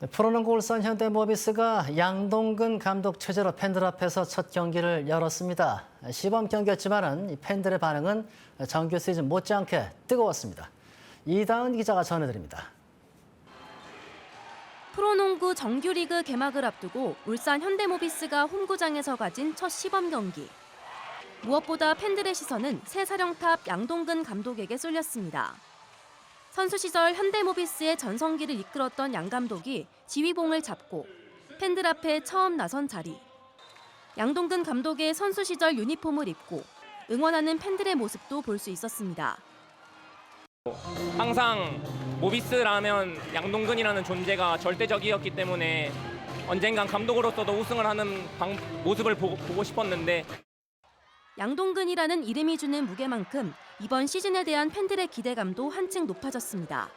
네, 프로농구 울산 현대모비스가 양동근 감독 체제로 팬들 앞에서 첫 경기를 열었습니다. 시범 경기였지만은 이 팬들의 반응은 정규 시즌 못지않게 뜨거웠습니다. 이다은 기자가 전해드립니다. 프로농구 정규리그 개막을 앞두고 울산 현대모비스가 홈구장에서 가진 첫 시범 경기. 무엇보다 팬들의 시선은 새 사령탑 양동근 감독에게 쏠렸습니다. 선수 시절 현대모비스의 전성기를 이끌었던 양 감독이 지휘봉을 잡고 팬들 앞에 처음 나선 자리. 양동근 감독의 선수 시절 유니폼을 입고 응원하는 팬들의 모습도 볼 수 있었습니다. 항상 모비스라면 양동근이라는 존재가 절대적이었기 때문에 언젠간 감독으로서도 우승을 하는 방- 모습을 보고, 보고 싶었는데 양동근이라는 이름이 주는 무게만큼 이번 시즌에 대한 팬들의 기대감도 한층 높아졌습니다.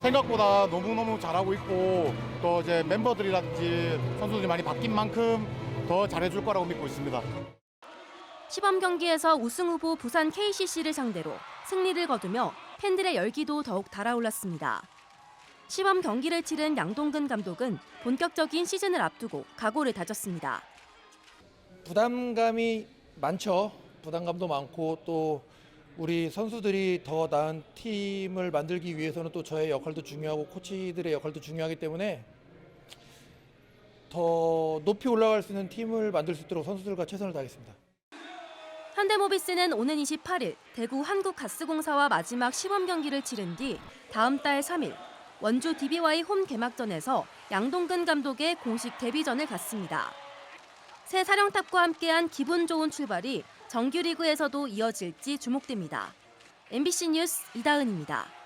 생각보다 너무너무 잘하고 있고 또 이제 멤버들이라든지 선수들이 많이 바뀐 만큼 더 잘해줄 거라고 믿고 있습니다. 시범 경기에서 우승 후보 부산 KCC를 상대로 승리를 거두며 팬들의 열기도 더욱 달아올랐습니다. 시범 경기를 치른 양동근 감독은 본격적인 시즌을 앞두고 각오를 다졌습니다. 부담감이 많죠. 부담감도 많고 또 우리 선수들이 더 나은 팀을 만들기 위해서는 또 저의 역할도 중요하고 코치들의 역할도 중요하기 때문에 더 높이 올라갈 수 있는 팀을 만들 수 있도록 선수들과 최선을 다하겠습니다. 현대모비스는 오는 28일 대구 한국가스공사와 마지막 시범 경기를 치른 뒤 다음 달 3일 원주 DBY 홈 개막전에서 양동근 감독의 공식 데뷔전을 갖습니다. 새 사령탑과 함께한 기분 좋은 출발이 정규리그에서도 이어질지 주목됩니다. MBC 뉴스 이다은입니다.